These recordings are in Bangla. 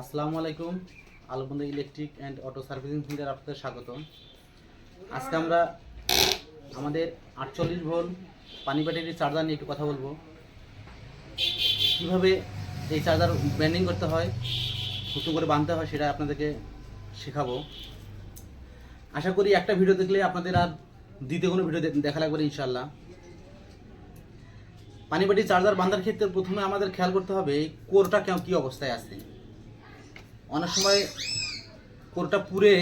আসসালামু আলাইকুম আলবন্ধ electric and auto servicing centre আপনাদের স্বাগত আজকে আমরা আমাদের আটচল্লিশ ভোল্ট পানি ব্যাটারি চার্জার নিয়ে একটু কথা বলব। কীভাবে এই চার্জার ব্যান্ডিং করতে হয় নতুন করে বাঁধতে হয় সেটা আপনাদেরকে শেখাবো। আশা করি একটা ভিডিও দেখলে আপনাদের আর দ্বিতীয় কোনো ভিডিও দেখা লাগবে ইনশাল্লাহ পানি চার্জার বাঁধার ক্ষেত্রে প্রথমে আমাদের খেয়াল করতে হবে, কোরটা কী অবস্থায় আছে। অনেক সময় কোরটা পুড়ে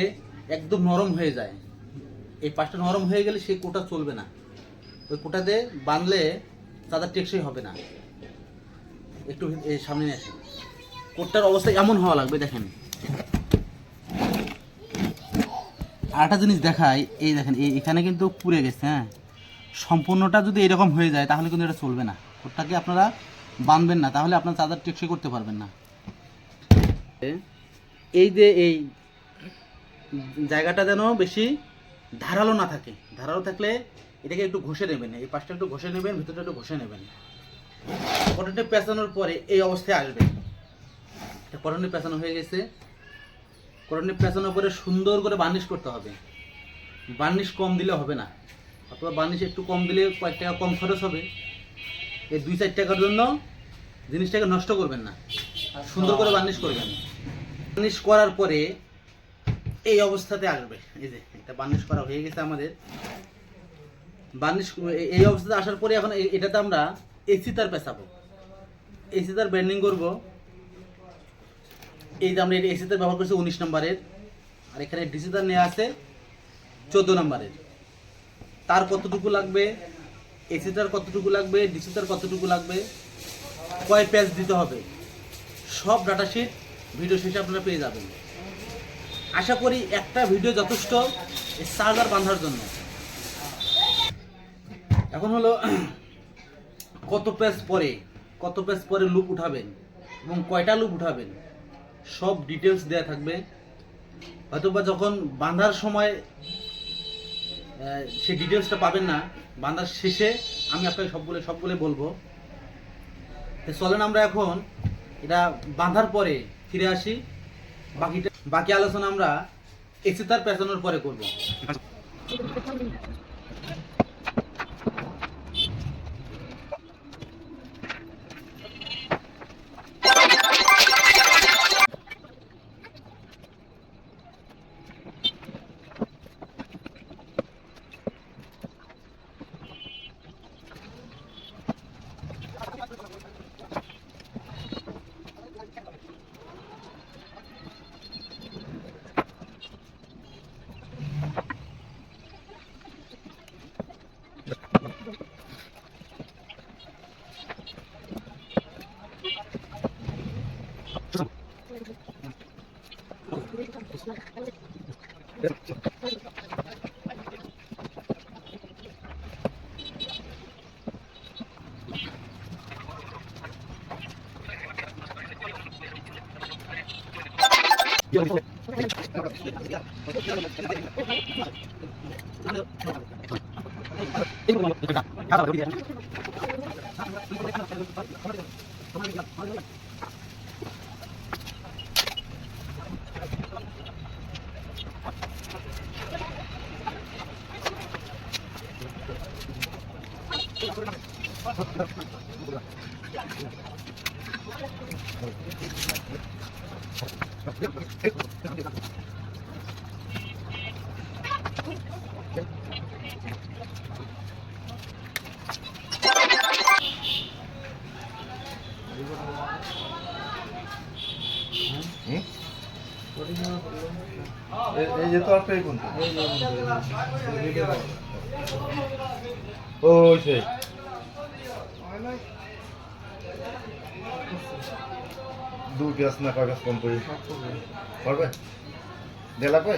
একদম নরম হয়ে যায়। এই পাশটা নরম হয়ে গেলে সেই কোটা চলবে না। ওই কোটাতে বাঁধলে চার্জার টেকসই হবে না। একটু সামনে নিয়ে আসেন কোটটার অবস্থা এমন হওয়া লাগবে, দেখেন। আর একটা জিনিস দেখাই, এই দেখেন, এই এখানে কিন্তু পুড়ে গেছে হ্যাঁ। সম্পূর্ণটা যদি এরকম হয়ে যায়, তাহলে কিন্তু এটা চলবে না। কোটটাকে আপনারা বাঁধবেন না, তাহলে আপনার চার্জার টেকসই করতে পারবেন না। এই যে এই জায়গাটা যেন বেশি ধারালো না থাকে। ধারালো থাকলে এটাকে একটু ঘষে নেবেন, এই পাশটা একটু ঘষে নেবেন, ভিতরটা একটু ঘষে নেবেন। কটনটা পেঁচানোর পরে এই অবস্থায় আসবে। এটা কটনে পেঁচানো হয়ে গেছে। কটনে পেঁচানোর পরে সুন্দর করে বার্নিশ করতে হবে। বার্নিশ কম দিলে হবে না। অথবা বার্নিশ একটু কম দিলে কয়েক টাকা কম খরচ হবে। এই দুই চার টাকার জন্য জিনিসটাকে নষ্ট করবেন না। সুন্দর করে বার্নিশ করবেন। বার্নিশ করার পরে এই অবস্থাতে আসবে। এই যে, এটা বার্নিশ করা হয়ে গেছে আমাদের। বার্নিশ, এই অবস্থাতে আসার পরে এখন এটাতে আমরা এসি তার পেঁচাবো। এসি তার ব্যান্ডিং করব। এই যে আমরা এসি তার ব্যবহার করছি উনিশ নম্বরের। আর এখানে ডিসি তার নেওয়া আছে চোদ্দ নম্বরের। তার কতটুকু লাগবে? এসি তার কতটুকু লাগবে? ডিসি তার কতটুকু লাগবে? কয় প্যাচ দিতে হবে? সব ডাটা শিট ভিডিও শেষে আপনারা পেয়ে যাবেন। আশা করি একটা ভিডিও যথেষ্ট চার্জার বাঁধার জন্য। এখন হলো, কত পেজ পরে, কত পেজ পরে লুপ উঠাবেন এবং কয়টা লুপ উঠাবেন, সব ডিটেলস দেওয়া থাকবে। হয়তোবা যখন বাঁধার সময় সে ডিটেলসটা পাবেন না, বাঁধার শেষে আমি আপনাকে সবগুলো সবগুলো বলব। চলেন আমরা এখন, এটা বাঁধার পরে ফিরে আসি। বাকিটা বাকি আলোচনা আমরা এসে তার পেছানোর পরে করব। এই- এই যে তো একটাই কোনটা ওই সেই দু পেঁয়াজ না কয় কম করি? পারবে দেলা লাগবে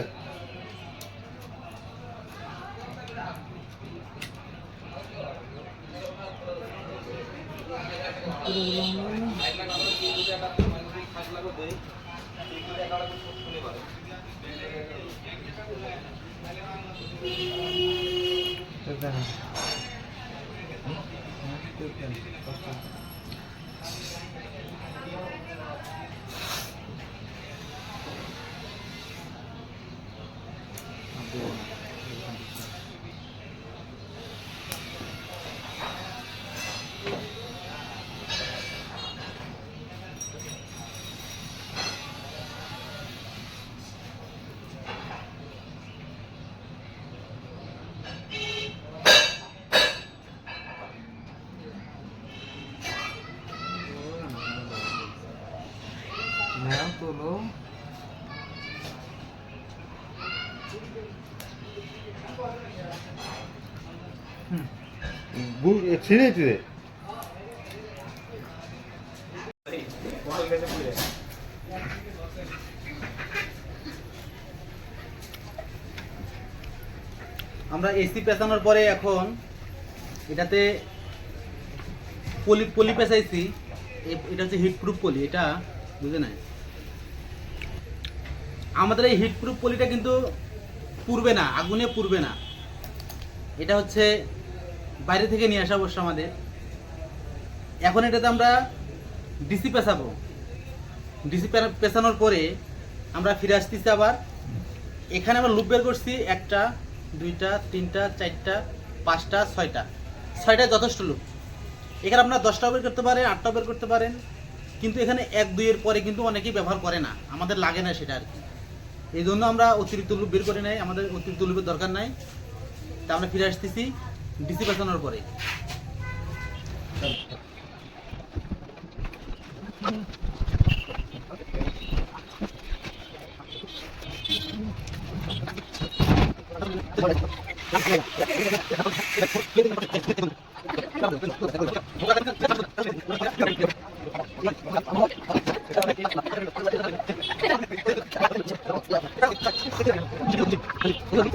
Thank you. ছিঁড়ে ছিঁড়ে। আমরা এসি পেঁচানোর পরে এখন এটাতে পলি পলি পেঁচাইছি এটা হচ্ছে হিট প্রুফ পলি, এটা বুঝে নাই। আমাদের এই হিট প্রুফ পলিটা কিন্তু পুড়বে না, আগুনে পুড়বে না। এটা হচ্ছে বাইরে থেকে নিয়ে আসা অবশ্য আমাদের। এখন এটাতে আমরা ডিসি পেঁচাবো। ডিসি পেঁচানোর পরে আমরা ফিরে আসতেছি আবার। এখানে আমরা লুপ বের করছি একটা, দুইটা, তিনটা, চারটা, পাঁচটা, ছয়টা। ছয়টা যথেষ্ট লুপ এখানে আপনারা দশটা বের করতে পারেন আটটা বের করতে পারেন। কিন্তু এখানে এক, দুইয়ের পরে কিন্তু অনেকেই ব্যবহার করে না। আমাদের লাগে না সেটা আর কি। এই জন্য আমরা অতিরিক্ত লুপ বের করে নেই, আমাদের অতিরিক্ত লুপের দরকার নাই। তা আমরা ফিরে আসতেছি ডিসি পেছানোর পরে।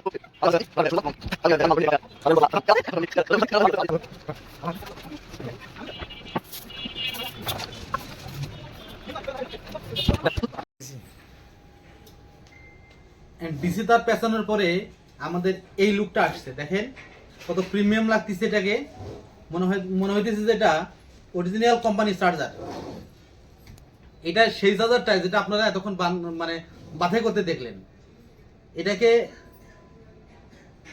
Oh, ডিসি তার পরে আমাদের এই লুকটা আসছে। দেখেন কত প্রিমিয়াম লাগতেছে এটাকে। মনে হয় মনে হইতেছে যে এটা অরিজিনাল কোম্পানি চার্জার এটা সেই চার্জারটাই যেটা আপনারা এতক্ষণ মানে বাছাই করতে দেখলেন। এটাকে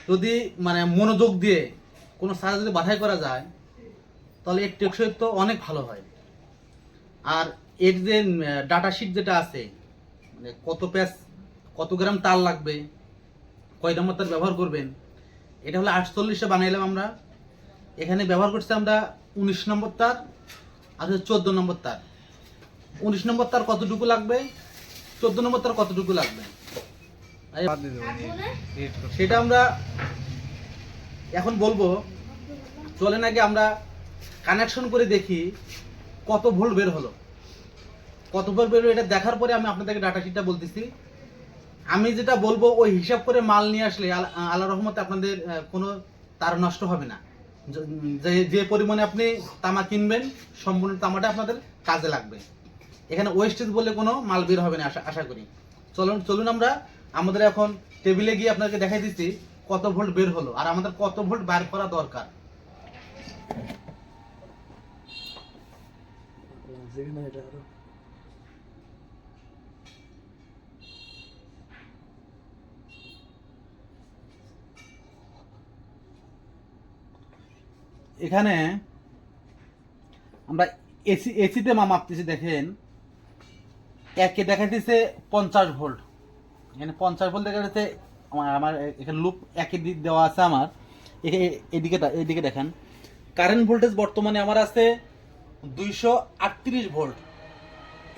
যদি মানে মনোযোগ দিয়ে কোনো চার্জার যদি বাছাই করা যায়, তাহলে এর টেকসই তো অনেক ভালো হয়। আর এর যে ডাটা শিট যেটা আছে মানে কত প্যাচ কত গ্রাম তার লাগবে, কয় নম্বর তার ব্যবহার করবেন, এটা হলো আটচল্লিশে বানাইলাম আমরা। এখানে ব্যবহার করছি আমরা উনিশ নম্বর তার আর হচ্ছে চোদ্দ নম্বর তার। উনিশ নম্বর তার কতটুকু লাগবে? চোদ্দ নম্বর তার কতটুকু লাগবে? সেটা আমরা এখন বলব চলে নাকি আমরা কানেকশন করে দেখি কত ভোল্ট বের হলো। কত ভোল্ট বের হলো এটা দেখার পরে আমি আপনাদেরকে ডাটা শিটটা বলতেছি। আমি যেটা বলব, ওই হিসাব করে মাল নিয়ে আসলে আল- আল্লাহ রহমতে আপনাদের কোনো তার নষ্ট হবে না। যে যে পরিমাণে আপনি তামা কিনবেন, সম্পূর্ণ তামাটা আপনাদের কাজে লাগবে। এখানে ওয়েস্টেজ বলে কোনো মাল বের হবে না, আশা আশা করি। চলুন চলুন আমরা আমাদের এখন টেবিলে গিয়ে আপনাকে দেখাই দিচ্ছি কত ভোল্ট বের হলো আর আমাদের কত ভোল্ট বার করা দরকার। এখানে আমরা এসি এসিতে মা মাপতেছি দেখেন। একে দেখাইতেছে পঞ্চাশ ভোল্ট এখানে পঞ্চাশ দেখা যাচ্ছে আমার আমার এখানে লুপ একই দিক দেওয়া আছে আমার। এদিকে এদিকে দেখেন। কারেন্ট ভোল্টেজ বর্তমানে আমার আছে দুইশো আটত্রিশ ভোল্ট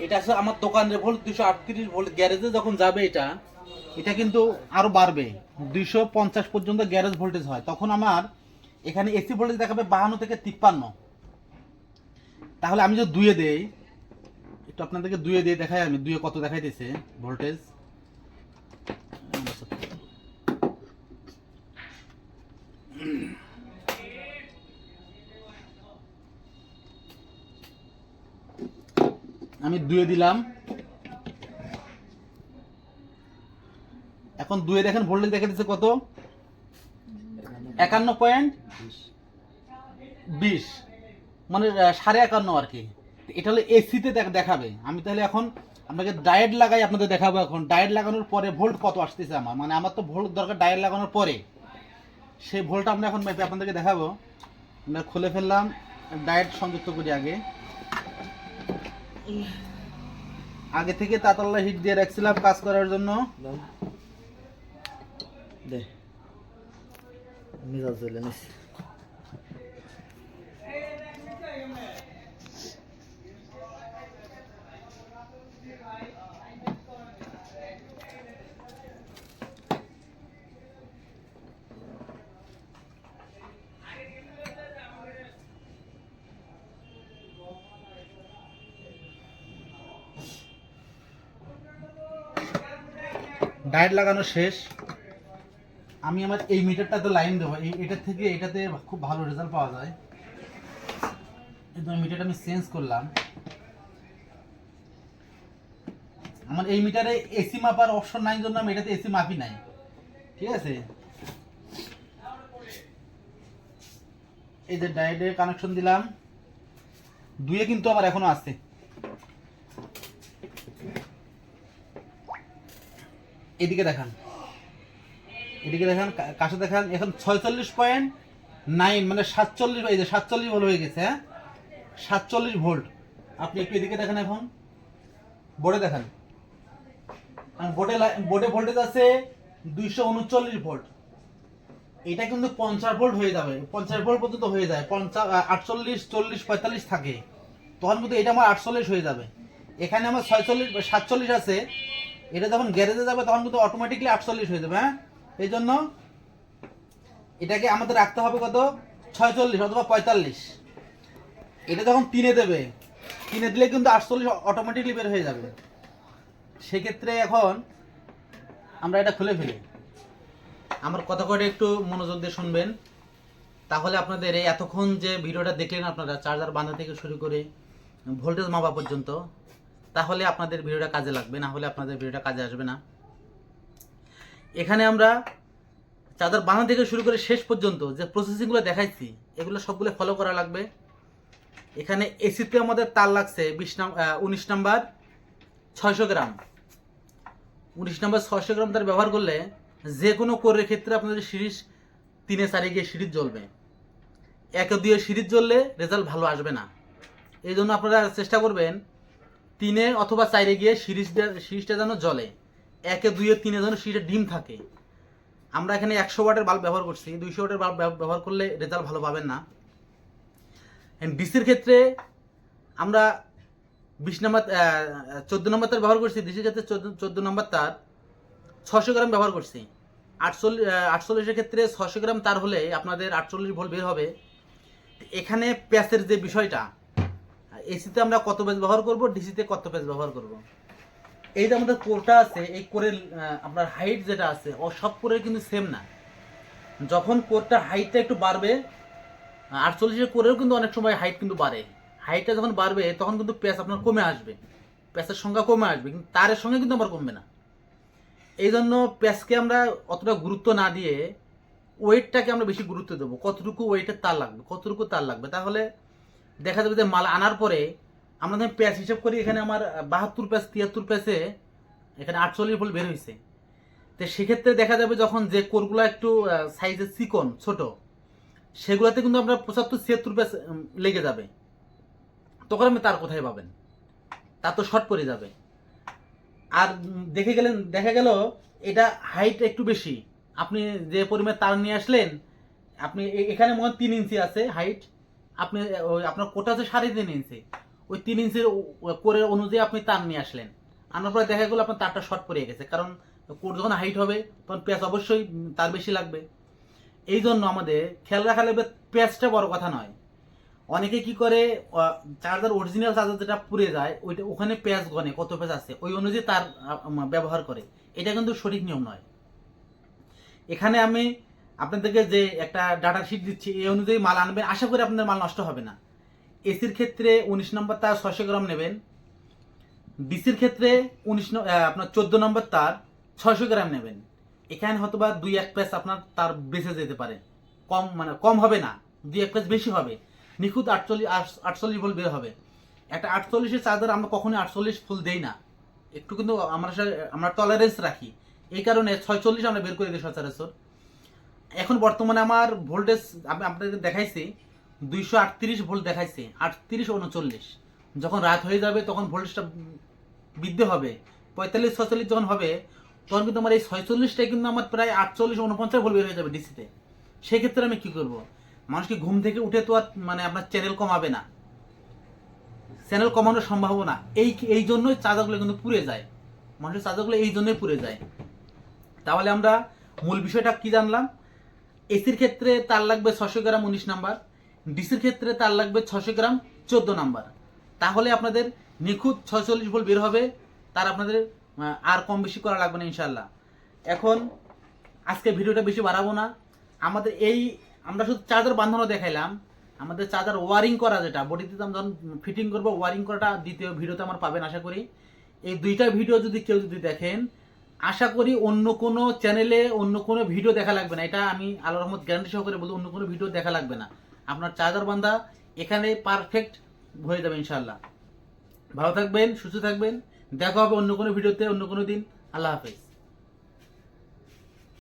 এটা আছে আমার দোকানের ভোল্ট দুইশো আটত্রিশ ভোল্ট গ্যারেজে যখন যাবে এটা এটা কিন্তু আরও বাড়বে। দুইশো পঞ্চাশ পর্যন্ত গ্যারেজ ভোল্টেজ হয়। তখন আমার এখানে এসি ভোল্টেজ দেখাবে বাহান্ন থেকে তিপ্পান্ন। তাহলে আমি যদি দুয়ে দেই, একটু আপনাদেরকে দুয়ে দিয়ে দেখাই আমি দুয়ে কত দেখাইতেছে ভোল্টেজ আমি দুয়ে দিলাম। এখন দুয়ে দেখেন ভোল্টেজ দেখে দিচ্ছে কত? একান্ন পয়েন্ট বিশ। মানে সাড়ে একান্ন আর কি। এটা হলো এসিতে দেখাবে। আমি তাহলে এখন আপনাকে ডায়েট লাগাই, আপনাদের দেখাবো এখন। ডায়েট লাগানোর পরে ভোল্ট কত আসতেছে আমার? মানে আমার তো ভোল্ট দরকার ডায়েট লাগানোর পরে। সেই ভোলটা আমরা এখন মেপে আপনাদেরকে দেখাবো। আমরা খুলে ফেললাম ডায়েট সংযুক্ত করি আগে। আগে থেকে তাতাল্লা হিট দিয়ে রাখছিলাম কাজ করার জন্য। দে। মিজাজ চলে নিস। ডায়েট লাগানো শেষ। আমি আমার এই মিটারটাতে লাইন দেবো। এই এটার থেকে এটাতে খুব ভালো রেজাল্ট পাওয়া যায়। এই তো মিটারটা আমি চেঞ্জ করলাম। আমার এই মিটারে এসি মাপার অপশন নাই জন্য আমি এটাতে এসি মাপি নাই। ঠিক আছে? এই যে ডায়েটের কানেকশন দিলাম। দুয়ে কিন্তু আমার এখনও আছে। এদিকে দেখান। এদিকে দেখান কাছে দেখান, এখন ছয়চল্লিশ পয়েন্ট নাইন মানে সাতচল্লিশ, এই যে সাতচল্লিশ ভোল্ট হয়ে গেছে হ্যাঁ? সাতচল্লিশ ভোল্ট। আপনি একটু এদিকে দেখেন এখন। বোর্ডে দেখান। বোর্ডে বোর্ডে ভোল্টেজ আছে দুইশো উনচল্লিশ ভোল্ট। এটা কিন্তু পঞ্চাশ ভোল্ট হয়ে যাবে। পঞ্চাশ ভোল্ট পর্যন্ত হয়ে যায়। পঞ্চাশ আটচল্লিশ, চল্লিশ, পঁয়তাল্লিশ থাকে। তখন কিন্তু এটা আমার আটচল্লিশ হয়ে যাবে। এখানে আমার ছয়চল্লিশ সাতচল্লিশ আছে। এটা যখন গ্যারেজে যাবে, তখন কিন্তু অটোমেটিকলি আটচল্লিশ হয়ে যাবে হ্যাঁ? এই জন্য এটাকে আমাদের রাখতে হবে কত? ছয়চল্লিশ অথবা পঁয়তাল্লিশ। এটা যখন তিনে দেবে, তিনে দিলে কিন্তু আটচল্লিশ অটোমেটিকলি বের হয়ে যাবে। সেক্ষেত্রে এখন আমরা এটা খুলে ফেলি। আমার কথা করে একটু মনোযোগ দিয়ে শুনবেন? তাহলে আপনাদের এই এতক্ষণ যে ভিডিওটা দেখলেন আপনারা, চার্জার বাঁধা থেকে শুরু করে ভোল্টেজ মাপা পর্যন্ত তাহলে আপনাদের ভিডিওটা কাজে লাগবে, না হলে আপনাদের ভিডিওটা কাজে আসবে না। এখানে আমরা চাদর বানা থেকে শুরু করে শেষ পর্যন্ত যে প্রসেসিংগুলো দেখাইছি, এগুলো সবগুলো ফলো করা লাগবে। এখানে এসিতে আমাদের তার লাগছে বিশ নাম উনিশ নাম্বার ছয়শো গ্রাম। উনিশ নাম্বার ছয়শো গ্রাম তার ব্যবহার করলে যে কোনো কোরের ক্ষেত্রে আপনাদের সিরিজ তিনে চারে গিয়ে সিরিজ জ্বলবে। একে দুয়ে সিরিজ জ্বললে রেজাল্ট ভালো আসবে না। এই জন্য আপনারা চেষ্টা করবেন তিনে অথবা চাইরে গিয়ে সিরিজটা সিরিজটা যেন জলে একে দুইয়ে তিনে যেন সিরিজটা ডিম থাকে। আমরা এখানে একশো ওয়াটের বাল্ব ব্যবহার করছি দুইশো ওয়াটের বাল্ব ব্যবহার করলে রেজাল্ট ভালো পাবেন না। ডিসির ক্ষেত্রে আমরা বিশ নম্বর চোদ্দ নম্বর তার ব্যবহার করছি ডিসির ক্ষেত্রে চোদ্দ চোদ্দ নম্বর তার ছশো গ্রাম ব্যবহার করছি। আটচল্লিশ আটচল্লিশের ক্ষেত্রে ছশো গ্রাম তার হলে আপনাদের আটচল্লিশ ভোল্ট বের হবে। এখানে প্যাসের যে বিষয়টা এসিতে আমরা কত পেজ ব্যবহার করব? ডিসিতে কত পেজ ব্যবহার করব? এই যে আমাদের কোরটা আছে, এই কোরের আপনার হাইট যেটা আছে, ও সব কোরের কিন্তু সেম না। যখন কোরটা হাইটটা একটু বাড়বে আটচল্লিশের কোরেও কিন্তু অনেক সময় হাইট কিন্তু বাড়ে। হাইটটা যখন বাড়বে, তখন কিন্তু প্যাচ আপনার কমে আসবে। প্যাচের সংখ্যা কমে আসবে, কিন্তু তারের সঙ্গে কিন্তু আবার কমবে না। এই জন্য প্যাচকে আমরা অতটা গুরুত্ব না দিয়ে ওয়েটটাকে আমরা বেশি গুরুত্ব দেবো। কতটুকু ওয়েটের তার লাগবে, কতটুকু তার লাগবে। তাহলে দেখা যাবে যে মাল আনার পরে আমরা যখন প্যাচ হিসাব করি, এখানে আমার বাহাত্তর প্যাচ, তিয়াত্তর প্যাচে এখানে আটচল্লিশ ভোল্ট বের হয়েছে তো সেক্ষেত্রে দেখা যাবে যখন যে কোরগুলো একটু সাইজে চিকন, ছোট, সেগুলোতে কিন্তু আপনার পঁচাত্তর, ছিয়াত্তর প্যাচ লেগে যাবে। তখন আপনি তার কোথায় পাবেন তা তো শর্ট পড়ে যাবে। আর দেখে গেলেন, দেখা গেল এটা হাইট একটু বেশি। আপনি যে পরিমাণ তার নিয়ে আসলেন, আপনি এখানে মনে হয় তিন ইঞ্চি আছে হাইট আপনি, ওই আপনার কোটা আছে সাড়ে তিন ইঞ্চি, ওই তিন ইঞ্চির কোরের অনুযায়ী আপনি তার নিয়ে আসলেন। আনার পরে দেখা গেলো আপনার তারটা শর্ট পড়ে গেছে, কারণ কোর যখন হাইট হবে, তখন পেঁয়াজ অবশ্যই তার বেশি লাগবে। এই জন্য আমাদের খেয়াল রাখা লাগবে, পেঁয়াজটা বড় কথা নয়। অনেকে কি করে চার্জার অরিজিনাল চার্জার যেটা পুড়ে যায়, ওইটা, ওখানে পেঁয়াজ গনে, কত পেঁয়াজ আছে, ওই অনুযায়ী তার ব্যবহার করে। এটা কিন্তু সঠিক নিয়ম নয়। এখানে আমি আপনাদেরকে যে একটা ডাটা শিট দিচ্ছি, এই অনুযায়ী মাল আনবেন, আশা করি আপনাদের মাল নষ্ট হবে না। এসির ক্ষেত্রে উনিশ নম্বর তার ছয়শো গ্রাম নেবেন বিসির ক্ষেত্রে উনিশ আপনার চোদ্দ নম্বর তার ছয়শো গ্রাম নেবেন। এখানে হয়তো বা দুই এক প্যাচ আপনার তার বেঁচে যেতে পারে। কম মানে কম হবে না, দুই এক প্যাচ বেশি হবে। নিখুঁত আটচল্লিশ আটচল্লিশ ভোল্ট বের হবে। একটা আটচল্লিশের চার্জার আমরা কখনোই আটচল্লিশ ফুল দেই না। একটু কিন্তু আমরা আমরা টলারেন্স রাখি। এই কারণে ছয়চল্লিশ আমরা বের করে দিই সচরাচর। এখন বর্তমানে আমার ভোল্টেজ আমি আপনাদের দেখাইছি, দুইশো আটত্রিশ ভোল্ট দেখাইছে, আটত্রিশ উনচল্লিশ। যখন রাত হয়ে যাবে, তখন ভোল্টেজটা বৃদ্ধি হবে। পঁয়তাল্লিশ, ছয়চল্লিশ যখন হবে, তখন কিন্তু আমার এই ছয়চল্লিশটাই কিন্তু আমার প্রায় আটচল্লিশ উনপঞ্চাশ ভোল্ট বের হয়ে যাবে ডিসিতে। সেক্ষেত্রে আমি কি করব? মানুষকে ঘুম থেকে উঠে তো আর মানে আপনার চ্যানেল কমাবে না। চ্যানেল কমানোর সম্ভাবনা এই এই জন্যই চার্জারগুলো কিন্তু পুড়ে যায়। মানুষের চার্জারগুলো এই জন্যই পুড়ে যায়। তাহলে আমরা মূল বিষয়টা কি জানলাম? এসির ক্ষেত্রে তার লাগবে ছশো গ্রাম উনিশ নাম্বার, ডিসির ক্ষেত্রে তার লাগবে ছশো গ্রাম চোদ্দ নাম্বার। তাহলে আপনাদের নিখুঁত ছয়চল্লিশ ভোল্ট বের হবে, তার আপনাদের আর কম বেশি করা লাগবে না ইনশাল্লাহ এখন আজকে ভিডিওটা বেশি বাড়াবো না। আমাদের এই, আমরা শুধু চার্জার বাঁধানো দেখাইলাম। আমাদের চার্জার ওয়ারিং করা যেটা, বডিতে আমি যখন ফিটিং করব, ওয়ারিং করাটা দ্বিতীয় ভিডিওতে আমার পাবেন, আশা করি। এই দুইটা ভিডিও যদি কেউ যদি দেখেন আশা করি অন্য কোনো চ্যানেলে অন্য কোনো ভিডিও দেখা লাগবে না। এটা আমি আল্লাহ রহমত গ্যারান্টি সহকারে বলব, অন্য কোনো ভিডিও দেখা লাগবে না। আপনার চার্জার বান্ধা এখানে পারফেক্ট হয়ে যাবে ইনশাল্লাহ ভালো থাকবেন, সুস্থ থাকবেন। দেখা হবে অন্য কোনো ভিডিওতে অন্য কোনো দিন। আল্লাহ হাফেজ।